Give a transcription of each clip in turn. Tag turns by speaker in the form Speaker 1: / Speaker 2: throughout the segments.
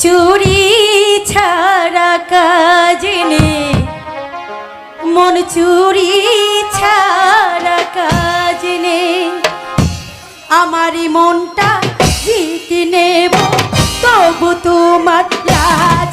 Speaker 1: চুরি ছাড়া কাজ মন চুরি ছাড়া কাজ আমারই মনটা জিতে নেব তবু তোমার লাজ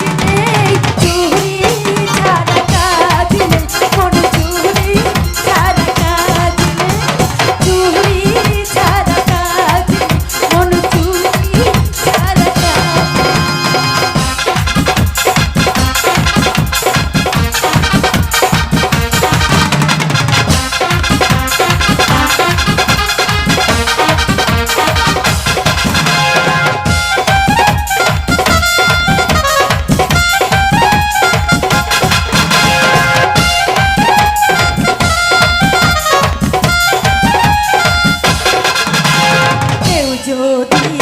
Speaker 1: যদি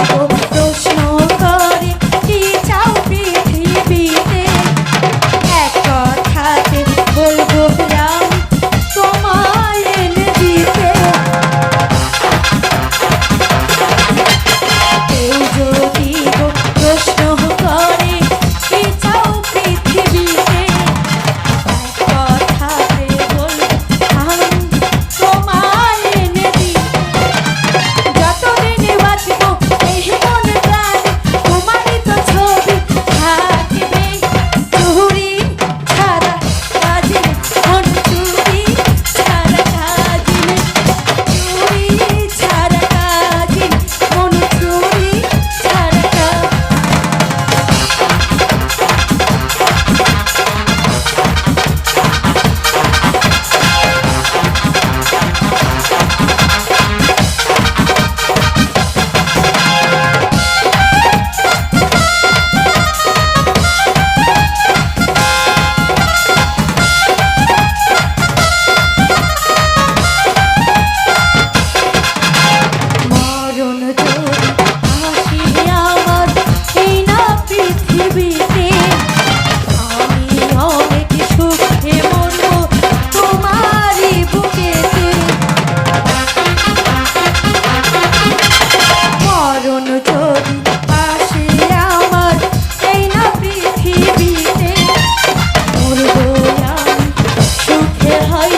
Speaker 1: Hayır.